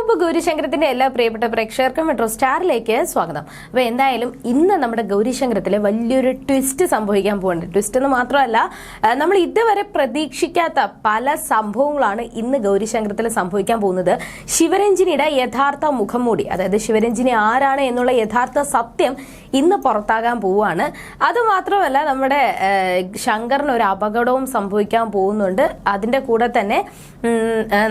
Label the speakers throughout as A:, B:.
A: അപ്പോൾ ഗൗരിശങ്കരത്തിന്റെ എല്ലാ പ്രിയപ്പെട്ട പ്രേക്ഷകർക്കും മെട്രോ സ്റ്റാറിലേക്ക് സ്വാഗതം. അപ്പൊ എന്തായാലും ഇന്ന് നമ്മുടെ ഗൗരിശങ്കരത്തിൽ വലിയൊരു ട്വിസ്റ്റ് സംഭവിക്കാൻ പോകുന്നുണ്ട് ട്വിസ്റ്റ് എന്ന് മാത്രമല്ല നമ്മൾ ഇതുവരെ പ്രതീക്ഷിക്കാത്ത പല സംഭവങ്ങളാണ് ഇന്ന് ഗൗരിശങ്കരത്തിൽ സംഭവിക്കാൻ പോകുന്നത്. ശിവരഞ്ജിനിയുടെ യഥാർത്ഥ മുഖംമൂടി അതായത് ശിവരഞ്ജിനി ആരാണ് എന്നുള്ള യഥാർത്ഥ സത്യം ഇന്ന് പുറത്താകാൻ പോവുകയാണ്. അതുമാത്രമല്ല നമ്മുടെ ശങ്കറിന് ഒരു അപകടവും സംഭവിക്കാൻ പോകുന്നുണ്ട്. അതിന്റെ കൂടെ തന്നെ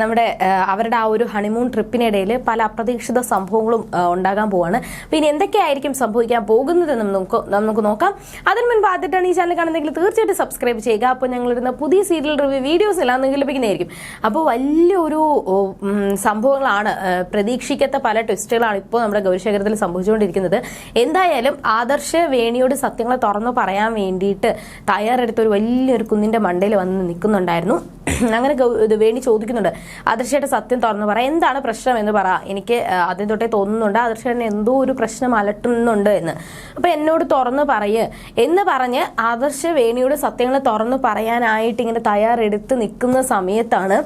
A: നമ്മുടെ അവരുടെ ആ ഒരു ഹണിമൂൺ ട്രിപ്പിനിടയിൽ പല അപ്രതീക്ഷിത സംഭവങ്ങളും ഉണ്ടാകാൻ പോവാണ് പിന്നെ എന്തൊക്കെയായിരിക്കും സംഭവിക്കാൻ പോകുന്നതെന്ന് നമുക്ക് നമുക്ക് നോക്കാം. അതിന് മുൻപ് ആദ്യമായിട്ടാണ് ഈ ചാനൽ കാണുന്നതെങ്കിൽ തീർച്ചയായിട്ടും സബ്സ്ക്രൈബ് ചെയ്യുക. അപ്പോൾ ഞങ്ങളിടുന്ന പുതിയ സീരിയൽ റിവ്യൂ വീഡിയോസ് എല്ലാം നിങ്ങൾക്ക് ലഭിക്കുന്നതായിരിക്കും. അപ്പോൾ വലിയൊരു സംഭവങ്ങളാണ് പ്രതീക്ഷിക്കാത്ത പല ട്വിസ്റ്റുകളാണ് ഇപ്പോൾ നമ്മുടെ ഗൗരിശേഖരത്തിൽ സംഭവിച്ചുകൊണ്ടിരിക്കുന്നത്. എന്തായാലും ആദർശ് വേണിയോട് സത്യങ്ങൾ തുറന്നു പറയാൻ വേണ്ടിയിട്ട് തയ്യാറെടുത്ത ഒരു വലിയൊരു കുന്നിന്റെ മണ്ടയിൽ വന്ന് നിൽക്കുന്നുണ്ടായിരുന്നു. അങ്ങനെ വേണി ചോദിക്കുന്നുണ്ട് ആദർശയുടെ സത്യം തുറന്നു പറ. എന്താണ് പ്രശ്നം എന്ന് പറ. എനിക്ക് ആദ്യം തൊട്ടേ തോന്നുന്നുണ്ട് ആദർശേട്ടന് എന്തോ ഒരു പ്രശ്നം അലട്ടുന്നുണ്ട് എന്ന്. അപ്പൊ എന്നോട് തുറന്നു പറയ്. എന്ന് പറഞ്ഞ് ആദർശ വേണിയോട് സത്യങ്ങൾ തുറന്നു പറയാനായിട്ട് ഇങ്ങനെ തയ്യാറെടുത്ത് നിൽക്കുന്ന സമയത്താണ്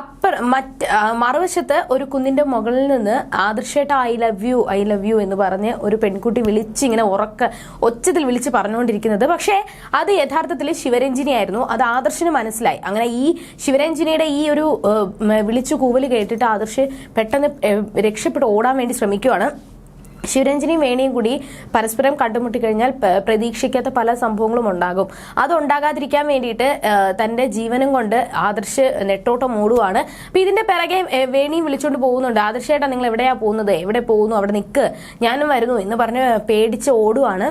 A: അപ്പർ മറ്റ് മറുവശത്ത് ഒരു കുന്നിന്റെ മുകളിൽ നിന്ന് ആദർശേട്ട I love you I love you എന്ന് പറഞ്ഞ് ഒരു പെൺകുട്ടി വിളിച്ച് ഇങ്ങനെ ഉറക്ക ഒച്ചത്തിൽ വിളിച്ച് പറഞ്ഞുകൊണ്ടിരിക്കുന്നത് പക്ഷേ അത് യഥാർത്ഥത്തിൽ ശിവരഞ്ജിനി ആയിരുന്നു അത് ആദർശന് മനസ്സിലായി. അങ്ങനെ ഈ ശിവരഞ്ജിനിയുടെ ഈ ഒരു വിളിച്ചു കൂവൽ കേട്ടിട്ട് ആദർശ് പെട്ടെന്ന് രക്ഷപ്പെട്ട് ഓടാൻ വേണ്ടി ശ്രമിക്കുവാണ്. ശിവരഞ്ജനിയും വേണിയും കൂടി പരസ്പരം കണ്ടുമുട്ടി കഴിഞ്ഞാൽ പ്രതീക്ഷിക്കാത്ത പല സംഭവങ്ങളും ഉണ്ടാകും. അത് ഉണ്ടാകാതിരിക്കാൻ വേണ്ടിയിട്ട് തന്റെ ജീവനും കൊണ്ട് ആദർശ് നെട്ടോട്ടം ഓടുവാണ് അപ്പൊ ഇതിന്റെ പിറകെ വേണിയും വിളിച്ചുകൊണ്ട് പോകുന്നുണ്ട്. ആദർശേട്ടാ നിങ്ങൾ എവിടെയാ പോകുന്നത്? എവിടെ പോകുന്നു? അവിടെ നിൽക്ക് ഞാനും വരുന്നു എന്ന് പറഞ്ഞ് പേടിച്ച് ഓടുവാണ്.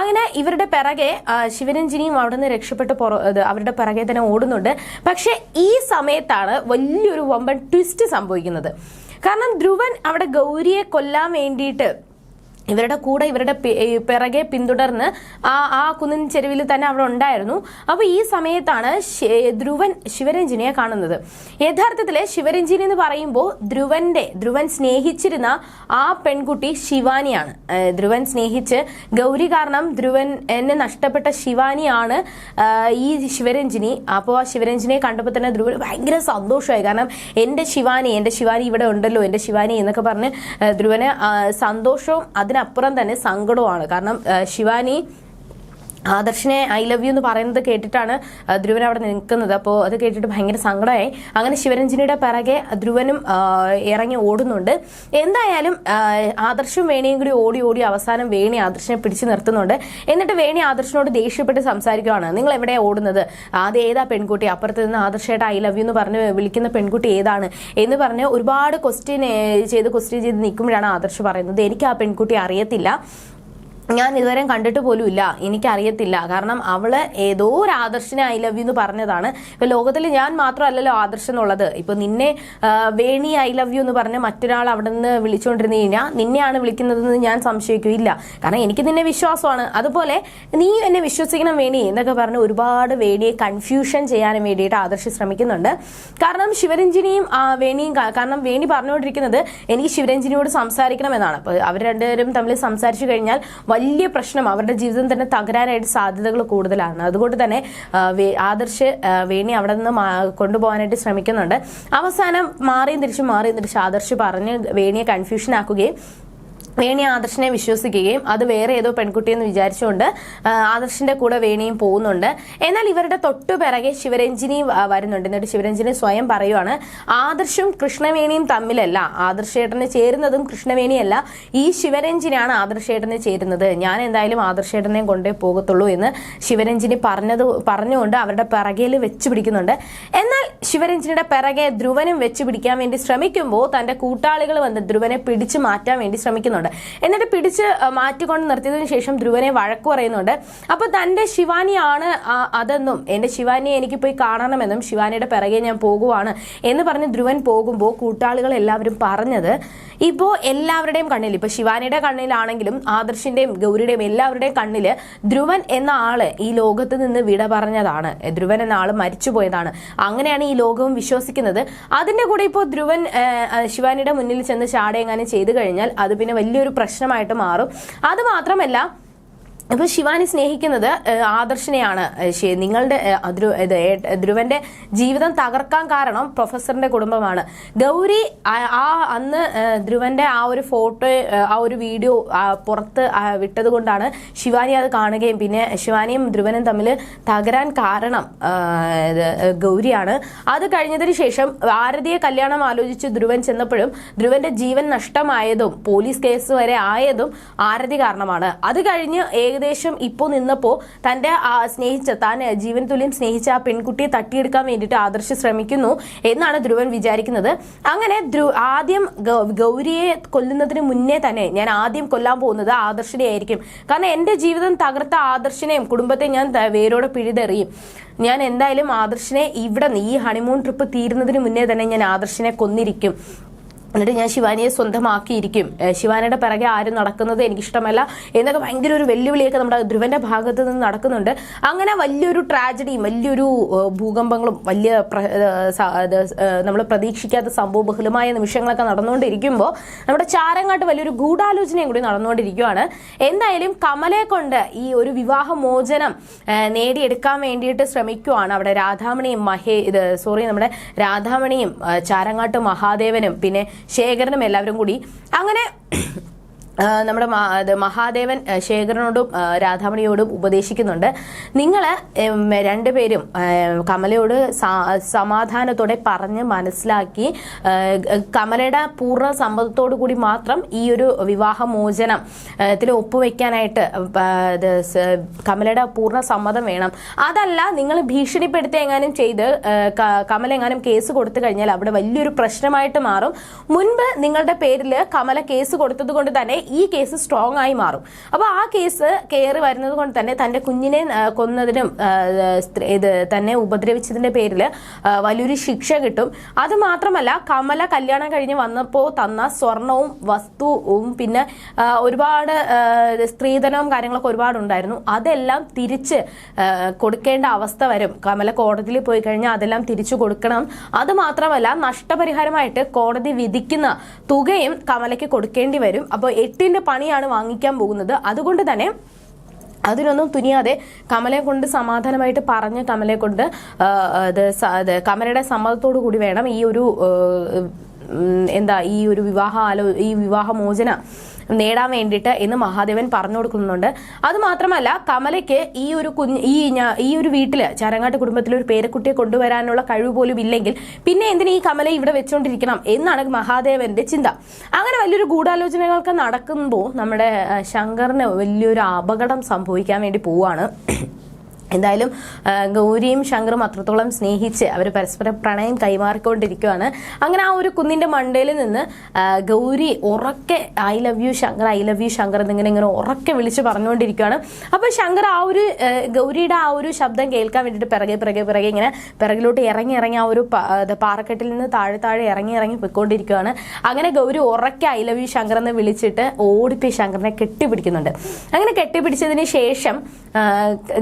A: അങ്ങനെ ഇവരുടെ പിറകെ ശിവരഞ്ജിനിയും അവിടെ നിന്ന് രക്ഷപ്പെട്ട് അവരുടെ പിറകെ തന്നെ ഓടുന്നുണ്ട്. പക്ഷെ ഈ സമയത്താണ് വലിയൊരു വമ്പൻ ട്വിസ്റ്റ് സംഭവിക്കുന്നത്. കാരണം ധ്രുവൻ അവിടെ ഗൗരിയെ കൊല്ലാൻ വേണ്ടിയിട്ട് ഇവരുടെ കൂടെ ഇവരുടെ പിറകെ പിന്തുടർന്ന് ആ ആ കുന്നിൻ ചെരുവിൽ തന്നെ അവിടെ ഉണ്ടായിരുന്നു. അപ്പൊ ഈ സമയത്താണ് ധ്രുവൻ ശിവരഞ്ജിനിയെ കാണുന്നത്. യഥാർത്ഥത്തിൽ ശിവരഞ്ജിനി എന്ന് പറയുമ്പോൾ ധ്രുവന്റെ ധ്രുവൻ സ്നേഹിച്ചിരുന്ന ആ പെൺകുട്ടി ശിവാനിയാണ്. ധ്രുവൻ സ്നേഹിച്ച് ഗൗരി കാരണം ധ്രുവൻ എന്നെ നഷ്ടപ്പെട്ട ശിവാനിയാണ് ഈ ശിവരഞ്ജിനി. അപ്പോൾ ആ ശിവരഞ്ജിനിയെ കണ്ടപ്പോൾ തന്നെ ധ്രുവൻ ഭയങ്കര സന്തോഷമായി. കാരണം എന്റെ ശിവാനി എന്റെ ശിവാനി ഇവിടെ ഉണ്ടല്ലോ എന്റെ ശിവാനി എന്നൊക്കെ പറഞ്ഞ് ധ്രുവന് സന്തോഷവും സന്തോഷവും അതിനപ്പുറം തന്നെ സങ്കടവുമാണ്. കാരണം ശിവാനി ആദർശിനെ ഐ ലവ് യു എന്ന് പറയുന്നത് കേട്ടിട്ടാണ് ധ്രുവൻ അവിടെ നിൽക്കുന്നത്. അപ്പോൾ അത് കേട്ടിട്ട് ഭയങ്കര സങ്കടമായി. അങ്ങനെ ശിവരഞ്ജിനിയുടെ പിറകെ ധ്രുവനും ഇറങ്ങി ഓടുന്നുണ്ട്. എന്തായാലും ആദർശും വേണിയും കൂടി ഓടി ഓടി അവസാനം വേണി ആദർശിനെ പിടിച്ചു നിർത്തുന്നുണ്ട്. എന്നിട്ട് വേണി ആദർശിനോട് ദേഷ്യപ്പെട്ട് സംസാരിക്കുകയാണ് നിങ്ങൾ എവിടെയാണ് ഓടുന്നത്? അത് ഏതാ പെൺകുട്ടി? അപ്പുറത്ത് നിന്ന് ആദർശമായിട്ട് ഐ ലവ് യു എന്ന് പറഞ്ഞ് വിളിക്കുന്ന പെൺകുട്ടി ഏതാണ്? എന്ന് പറഞ്ഞ് ഒരുപാട് ക്വസ്റ്റ്യൻ ചെയ്ത് ക്വസ്റ്റ്യൻ ചെയ്ത് നിൽക്കുമ്പോഴാണ് ആദർശ് പറയുന്നത്. എനിക്ക് ആ പെൺകുട്ടി അറിയത്തില്ല. ഞാൻ ഇതുവരെ കണ്ടിട്ട് പോലും ഇല്ല. എനിക്കറിയത്തില്ല. കാരണം അവൾ ഏതോ ഒരു ആദർശിനെ ഐ ലവ് യു എന്ന് പറഞ്ഞതാണ്. ഇപ്പൊ ലോകത്തിൽ ഞാൻ മാത്രമല്ലല്ലോ ആദർശം എന്നുള്ളത്. ഇപ്പൊ നിന്നെ വേണി ഐ ലവ് യു എന്ന് പറഞ്ഞ് മറ്റൊരാൾ അവിടെ നിന്ന് വിളിച്ചുകൊണ്ടിരുന്നു കഴിഞ്ഞാൽ നിന്നെയാണ് വിളിക്കുന്നതെന്ന് ഞാൻ സംശയിക്കുകയില്ല. കാരണം എനിക്ക് നിന്നെ വിശ്വാസമാണ്. അതുപോലെ നീ എന്നെ വിശ്വസിക്കണം വേണി എന്നൊക്കെ പറഞ്ഞ് ഒരുപാട് വേണിയെ കൺഫ്യൂഷൻ ചെയ്യാനും വേണ്ടിയിട്ട് ആദർശ് ശ്രമിക്കുന്നുണ്ട്. കാരണം ശിവരഞ്ജിനിയും വേണിയും കാരണം വേണി പറഞ്ഞുകൊണ്ടിരിക്കുന്നത് എനിക്ക് ശിവരഞ്ജിനിയോട് സംസാരിക്കണം എന്നാണ്. അപ്പൊ അവർ രണ്ടുപേരും തമ്മിൽ സംസാരിച്ചു കഴിഞ്ഞാൽ വലിയ പ്രശ്നം അവരുടെ ജീവിതം തന്നെ തകരാനായിട്ട് സാധ്യതകൾ കൂടുതലാണ്. അതുകൊണ്ട് തന്നെ ആദർശ് വേണി അവിടെ നിന്ന് കൊണ്ടുപോകാനായിട്ട് ശ്രമിക്കുന്നുണ്ട്. അവസാനം മാറിയും തിരിച്ചും മാറിയും തിരിച്ച് ആദർശ് പറഞ്ഞ് വേണിയെ കൺഫ്യൂഷൻ ആക്കുകയും വേണി ആദർശിനെ വിശ്വസിക്കുകയും അത് വേറെ ഏതോ പെൺകുട്ടിയെന്ന് വിചാരിച്ചുകൊണ്ട് ആദർശന്റെ കൂടെ വേണിയും പോകുന്നുണ്ട്. എന്നാൽ ഇവരുടെ തൊട്ടു പിറകെ ശിവരഞ്ജിനി വരുന്നുണ്ട്. എന്നിട്ട് ശിവരഞ്ജിനി സ്വയം പറയുവാണ് ആദർശും കൃഷ്ണവേണിയും തമ്മിലല്ല. ആദർശേട്ടനെ ചേരുന്നതും കൃഷ്ണവേണിയല്ല. ഈ ശിവരഞ്ജിനാണ് ആദർശേട്ടനെ ചേരുന്നത്. ഞാൻ എന്തായാലും ആദർശേട്ടനെ കൊണ്ടേ പോകത്തുള്ളൂ എന്ന് ശിവരഞ്ജിനി പറഞ്ഞത് പറഞ്ഞുകൊണ്ട് അവരുടെ പിറകയിൽ വെച്ച് പിടിക്കുന്നുണ്ട്. എന്നാൽ ശിവരഞ്ജിനിയുടെ പിറകെ ധ്രുവനും വെച്ച് പിടിക്കാൻ വേണ്ടി ശ്രമിക്കുമ്പോൾ തന്റെ കൂട്ടാളികൾ വന്ന് ധ്രുവനെ പിടിച്ചു മാറ്റാൻ വേണ്ടി ശ്രമിക്കുന്നുണ്ട്. എന്നിട്ട് പിടിച്ച് മാറ്റിക്കൊണ്ട് നിർത്തിയതിനു ശേഷം ധ്രുവനെ വഴക്ക് പറയുന്നുണ്ട്. അപ്പൊ തന്റെ ശിവാനിയാണ് അതെന്നും എന്റെ ശിവാനിയെ എനിക്ക് പോയി കാണണമെന്നും ശിവാനിയുടെ പിറകെ ഞാൻ പോകുവാണ് എന്ന് പറഞ്ഞ് ധ്രുവൻ പോകുമ്പോൾ കൂട്ടാളികൾ എല്ലാവരും പറഞ്ഞത് ഇപ്പോ എല്ലാവരുടെയും കണ്ണിൽ ഇപ്പൊ ശിവാനിയുടെ കണ്ണിലാണെങ്കിലും ആദർശിന്റെയും ഗൗരിയുടെയും എല്ലാവരുടെയും കണ്ണിൽ ധ്രുവൻ എന്ന ആൾ ഈ ലോകത്ത് നിന്ന് വിട പറഞ്ഞതാണ്. ധ്രുവൻ എന്ന ആൾ മരിച്ചുപോയതാണ് അങ്ങനെയാണ് ഈ ലോകവും വിശ്വസിക്കുന്നത്. അതിന്റെ കൂടെ ഇപ്പോൾ ധ്രുവൻ ശിവാനിയുടെ മുന്നിൽ ചെന്ന് ചാടയെങ്ങാനും ചെയ്തു കഴിഞ്ഞാൽ അത് പിന്നെ വലിയൊരു പ്രശ്നമായിട്ട് മാറും. അത് മാത്രമല്ല അപ്പൊ ശിവാനി സ്നേഹിക്കുന്നത് ആദർശിനെയാണ്. നിങ്ങളുടെ ധ്രുവന്റെ ജീവിതം തകർക്കാൻ കാരണം പ്രൊഫസറിന്റെ കുടുംബമാണ്. ഗൗരി ആ- അന്ന് ധ്രുവന്റെ ആ ഒരു ഫോട്ടോ ആ ഒരു വീഡിയോ പുറത്ത് വിട്ടത് കൊണ്ടാണ് ശിവാനി അത് കാണുകയും പിന്നെ ശിവാനിയും ധ്രുവനും തമ്മിൽ തകരാൻ കാരണം ഗൗരിയാണ്. അത് കഴിഞ്ഞതിന് ശേഷം ഭാരതീയ കല്യാണം ആലോചിച്ച് ധ്രുവൻ ചെന്നപ്പോഴും ധ്രുവന്റെ ജീവൻ നഷ്ടമായതും പോലീസ് കേസ് വരെ ആയതും ആരതി കാരണമാണ്. അത് കഴിഞ്ഞ് ഏകദേശം ഇപ്പോൾ നിന്നപ്പോൾ തന്റെ ആ സ്നേഹിച്ച താൻ ജീവൻ തുല്യം സ്നേഹിച്ച ആ പെൺകുട്ടിയെ തട്ടിയെടുക്കാൻ വേണ്ടിയിട്ട് ആദർശ് ശ്രമിക്കുന്നു എന്നാണ് ധ്രുവൻ വിചാരിക്കുന്നത്. അങ്ങനെ ആദ്യം ഗൗരിയെ കൊല്ലുന്നതിന് മുന്നേ തന്നെ ഞാൻ ആദ്യം കൊല്ലാൻ പോകുന്നത് ആദർശിനെ ആയിരിക്കും. കാരണം എന്റെ ജീവിതം തകർത്ത ആദർശിനെയും കുടുംബത്തെ ഞാൻ വേരോടെ പിഴുതെറിയും. ഞാൻ എന്തായാലും ആദർശിനെ ഇവിടെ ഈ ഹണിമൂൺ ട്രിപ്പ് തീരുന്നതിന് മുന്നേ തന്നെ ഞാൻ ആദർശിനെ കൊന്നിരിക്കും. എന്നിട്ട് ഞാൻ ശിവാനിയെ സ്വന്തമാക്കിയിരിക്കും. ശിവാനിയുടെ പിറകെ ആരും നടക്കുന്നത് എനിക്കിഷ്ടമല്ല. എന്നൊക്കെ ഭയങ്കര ഒരു വെല്ലുവിളിയൊക്കെ നമ്മുടെ ധ്രുവന്റെ ഭാഗത്ത് നിന്ന് നടക്കുന്നുണ്ട്. അങ്ങനെ വലിയൊരു ട്രാജഡിയും വലിയൊരു ഭൂകമ്പങ്ങളും വലിയ നമ്മൾ പ്രതീക്ഷിക്കാത്ത സംഭവ ബഹുലമായ നിമിഷങ്ങളൊക്കെ നടന്നുകൊണ്ടിരിക്കുമ്പോൾ നമ്മുടെ ചാരങ്ങാട്ട് വലിയൊരു ഗൂഢാലോചനയും കൂടി നടന്നുകൊണ്ടിരിക്കുകയാണ് എന്തായാലും കമലയെ കൊണ്ട് ഈ ഒരു വിവാഹമോചനം നേടിയെടുക്കാൻ വേണ്ടിയിട്ട് ശ്രമിക്കുവാണ് അവിടെ രാധാമണിയും മഹേ സോറി നമ്മുടെ രാധാമണിയും ചാരങ്ങാട്ട് മഹാദേവനും. പിന്നെ ശേഖരനും എല്ലാവരും കൂടി. അങ്ങനെ നമ്മുടെ ഇത് മഹാദേവൻ ശേഖരനോടും രാധാമണിയോടും ഉപദേശിക്കുന്നുണ്ട്. നിങ്ങൾ രണ്ടുപേരും കമലയോട് സമാധാനത്തോടെ പറഞ്ഞ് മനസ്സിലാക്കി കമലയുടെ പൂർണ സമ്മതത്തോടു കൂടി മാത്രം ഈ ഒരു വിവാഹമോചനം ത്തിൽ ഒപ്പുവെക്കാനായിട്ട് കമലയുടെ പൂർണ സമ്മതം വേണം. അതല്ല നിങ്ങൾ ഭീഷണിപ്പെടുത്തി എങ്ങാനും ചെയ്ത് കമല എങ്ങാനും കേസ് കൊടുത്തു കഴിഞ്ഞാൽ അവിടെ വലിയൊരു പ്രശ്നമായിട്ട് മാറും. മുൻപ് നിങ്ങളുടെ പേരിൽ കമല കേസ് കൊടുത്തത് കൊണ്ട് തന്നെ ഈ കേസ് സ്ട്രോങ് ആയി മാറും. അപ്പൊ ആ കേസ് കയറി വരുന്നത് കൊണ്ട് തന്നെ തന്റെ കുഞ്ഞിനെ കൊന്നതിനും ഇത് തന്നെ ഉപദ്രവിച്ചതിന്റെ പേരിൽ വലിയൊരു ശിക്ഷ കിട്ടും. അത് മാത്രമല്ല കമല കല്യാണം കഴിഞ്ഞ് വന്നപ്പോൾ തന്ന സ്വർണവും വസ്തുവും പിന്നെ ഒരുപാട് സ്ത്രീധനവും കാര്യങ്ങളൊക്കെ ഒരുപാട് ഉണ്ടായിരുന്നു. അതെല്ലാം തിരിച്ച് കൊടുക്കേണ്ട അവസ്ഥ വരും. കമല കോടതിയിൽ പോയി കഴിഞ്ഞാൽ അതെല്ലാം തിരിച്ചു കൊടുക്കണം. അത് മാത്രമല്ല നഷ്ടപരിഹാരമായിട്ട് കോടതി വിധിക്കുന്ന തുകയും കമലയ്ക്ക് കൊടുക്കേണ്ടി വരും. അപ്പോൾ എട്ടിന്റെ പണിയാണ് വാങ്ങിക്കാൻ പോകുന്നത്. അതുകൊണ്ട് തന്നെ അതിനൊന്നും തുനിയാതെ കമലയെ കൊണ്ട് സമാധാനമായിട്ട് പറഞ്ഞ് കമലയെ കൊണ്ട് കമലയുടെ സമ്മതത്തോടു കൂടി വേണം ഈ ഒരു എന്താ ഈ ഒരു വിവാഹ ആലോ ഈ വിവാഹമോചന നേടാൻ വേണ്ടിയിട്ട് ഇന്ന് മഹാദേവൻ പറഞ്ഞു കൊടുക്കുന്നുണ്ട്. അത് മാത്രമല്ല കമലയ്ക്ക് ഈ ഒരു കുഞ്ഞ് ഈ ഈ ഒരു വീട്ടിൽ ചാരങ്ങാട്ട് കുടുംബത്തിൽ ഒരു പേരക്കുട്ടിയെ കൊണ്ടുവരാനുള്ള കഴിവ് പോലും ഇല്ലെങ്കിൽ പിന്നെ എന്തിനാ ഈ കമല ഇവിടെ വെച്ചുകൊണ്ടിരിക്കണം എന്നാണ് മഹാദേവന്റെ ചിന്ത. അങ്ങനെ വലിയൊരു ഗൂഢാലോചനകളൊക്കെ നടക്കുമ്പോൾ നമ്മുടെ ശങ്കറിന് വലിയൊരു അപകടം സംഭവിക്കാൻ വേണ്ടി പോവാണ്. എന്തായാലും ഗൗരിയും ശങ്കറും അത്രത്തോളം സ്നേഹിച്ച് അവർ പരസ്പരം പ്രണയം കൈമാറിക്കൊണ്ടിരിക്കുകയാണ് അങ്ങനെ ആ ഒരു കുന്നിന്റെ മണ്ടയിൽ നിന്ന് ഗൗരി ഉറക്കെ I love you Shankar I love you Shankar എന്നിങ്ങനെ ഇങ്ങനെ ഉറക്കെ വിളിച്ച് പറഞ്ഞുകൊണ്ടിരിക്കുകയാണ് അപ്പോൾ ശങ്കർ ആ ഒരു ഗൗരിയുടെ ആ ഒരു ശബ്ദം കേൾക്കാൻ വേണ്ടിയിട്ട് പിറകെ പിറകെ പിറകെ ഇങ്ങനെ പിറകിലോട്ട് ഇറങ്ങി ഇറങ്ങി ആ ഒരു പാറക്കെട്ടിൽ നിന്ന് താഴെ താഴെ ഇറങ്ങി ഇറങ്ങി പോയിക്കൊണ്ടിരിക്കുകയാണ് അങ്ങനെ ഗൗരി ഉറക്കെ ഐ ലവ് യു ശങ്കർ എന്ന് വിളിച്ചിട്ട് ഓടിപ്പോയി ശങ്കറിനെ കെട്ടിപ്പിടിക്കുന്നുണ്ട്. അങ്ങനെ കെട്ടിപ്പിടിച്ചതിന് ശേഷം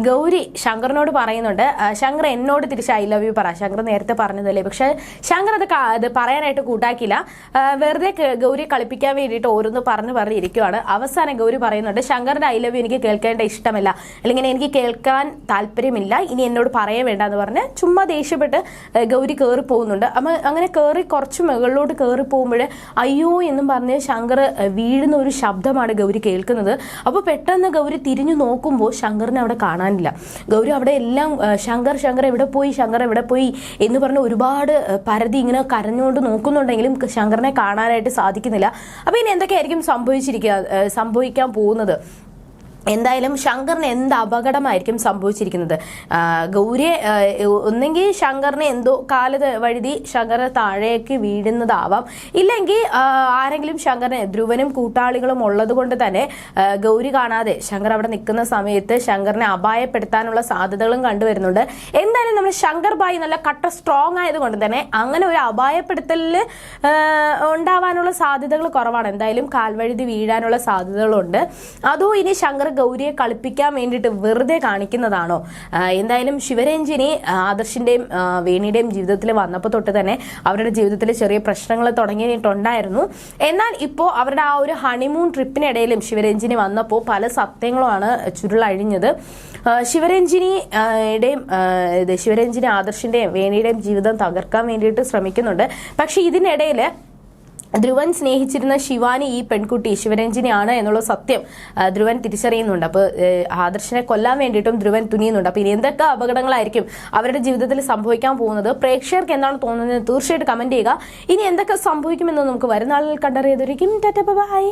A: ഗൗരി ശങ്കറിനോട് പറയുന്നുണ്ട് ശങ്കർ എന്നോട് തിരിച്ച് ഐ ലവ് യു പറ. ശങ്കർ നേരത്തെ പറഞ്ഞതല്ലേ? പക്ഷേ ശങ്കർ അത് അത് പറയാനായിട്ട് കൂട്ടാക്കില്ല വെറുതെ ഗൗരിയെ ഗൗരി കളിപ്പിക്കാൻ വേണ്ടിയിട്ട് ഓരോന്ന് പറഞ്ഞു പറഞ്ഞിരിക്കുവാണ് അവസാനം ഗൗരി പറയുന്നുണ്ട് ശങ്കറിന്റെ ഐ ലവ് യു എനിക്ക് കേൾക്കേണ്ട ഇഷ്ടമല്ല. അല്ലെങ്കിൽ എനിക്ക് കേൾക്കാൻ താല്പര്യമില്ല. ഇനി എന്നോട് പറയാൻ വേണ്ട എന്ന് പറഞ്ഞ് ചുമ്മാ ദേഷ്യപ്പെട്ട് ഗൗരി കയറി പോകുന്നുണ്ട്. അപ്പം അങ്ങനെ കയറി കുറച്ച് മുകളിലോട്ട് കയറി പോകുമ്പോൾ അയ്യോ എന്നും പറഞ്ഞ് ശങ്കർ വീഴുന്ന ഒരു ശബ്ദമാണ് ഗൗരി കേൾക്കുന്നത്. അപ്പോൾ പെട്ടെന്ന് ഗൗരി തിരിഞ്ഞു നോക്കുമ്പോൾ ശങ്കറിനെ അവിടെ കാണാനില്ല. ഗൗരി അവിടെ എല്ലാം ശങ്കർ ശങ്കർ എവിടെ പോയി ശങ്കർ എവിടെ പോയി എന്ന് പറഞ്ഞ് ഒരുപാട് പരതി ഇങ്ങനെ കരഞ്ഞുകൊണ്ട് നോക്കുന്നുണ്ടെങ്കിലും ശങ്കറിനെ കാണാനായിട്ട് സാധിക്കുന്നില്ല. അപ്പോൾ ഇനി എന്തൊക്കെയായിരിക്കും സംഭവിച്ചിരിക്കുക സംഭവിക്കാൻ പോകുന്നത്? എന്തായാലും ശങ്കറിന് എന്ത് അപകടമായിരിക്കും സംഭവിച്ചിരിക്കുന്നത്? ഗൗരിയെ ഒന്നെങ്കിൽ ശങ്കറിനെ എന്തോ കാലത് വഴുതി ശങ്കർ താഴേക്ക് വീഴുന്നതാവാം. ഇല്ലെങ്കിൽ ആരെങ്കിലും ശങ്കറിനെ ധ്രുവനും കൂട്ടാളികളും ഉള്ളത് കൊണ്ട് തന്നെ ഗൗരി കാണാതെ ശങ്കർ അവിടെ നിൽക്കുന്ന സമയത്ത് ശങ്കറിനെ അപായപ്പെടുത്താനുള്ള സാധ്യതകളും കണ്ടുവരുന്നുണ്ട്. എന്തായാലും നമ്മൾ ശങ്കർ ബായി നല്ല കട്ട സ്ട്രോങ് ആയതുകൊണ്ട് തന്നെ അങ്ങനെ ഒരു അപായപ്പെടുത്തലിൽ ഉണ്ടാവാനുള്ള സാധ്യതകൾ കുറവാണ്. എന്തായാലും കാൽവഴുതി വീഴാനുള്ള സാധ്യതകളുണ്ട്. അതോ ഇനി ശങ്കർ ഗൗരിയെ കളിപ്പിക്കാൻ വേണ്ടിയിട്ട് വെറുതെ കാണിക്കുന്നതാണോ? എന്തായാലും ശിവരഞ്ജിനി ആദർശിന്റെയും വേണിയുടെയും ജീവിതത്തിൽ വന്നപ്പോൾ തൊട്ട് തന്നെ അവരുടെ ജീവിതത്തിൽ ചെറിയ പ്രശ്നങ്ങൾ തുടങ്ങിയിട്ടുണ്ടായിരുന്നു. എന്നാൽ ഇപ്പോൾ അവരുടെ ആ ഒരു ഹണിമൂൺ ട്രിപ്പിനിടയിലും ശിവരഞ്ജിനി വന്നപ്പോൾ പല സത്യങ്ങളുമാണ് ചുരുളഴിഞ്ഞത്. ശിവരഞ്ജിനിയുടെയും ശിവരഞ്ജിനി ആദർശിന്റെയും വേണിയുടെയും ജീവിതം തകർക്കാൻ വേണ്ടിയിട്ട് ശ്രമിക്കുന്നുണ്ട്. പക്ഷെ ഇതിനിടയിൽ ധ്രുവൻ സ്നേഹിച്ചിരുന്ന ശിവാനി ഈ പെൺകുട്ടി ശിവരഞ്ജിനിയാണ് എന്നുള്ള സത്യം ധ്രുവൻ തിരിച്ചറിയുന്നുണ്ട്. അപ്പോൾ ആദർശനെ കൊല്ലാൻ വേണ്ടിയിട്ടും ധ്രുവൻ തുനിയുന്നുണ്ട്. അപ്പോൾ ഇനി എന്തൊക്കെ അപകടങ്ങളായിരിക്കും അവരുടെ ജീവിതത്തിൽ സംഭവിക്കാൻ പോകുന്നത്? പ്രേക്ഷകർക്ക് എന്താണ് തോന്നുന്നത്? തീർച്ചയായിട്ടും കമന്റ് ചെയ്യുക. ഇനി എന്തൊക്കെ സംഭവിക്കുമെന്ന് നമുക്ക് വരുന്ന ആളുകൾ കണ്ടറിയതൊരിക്കും ബൈ.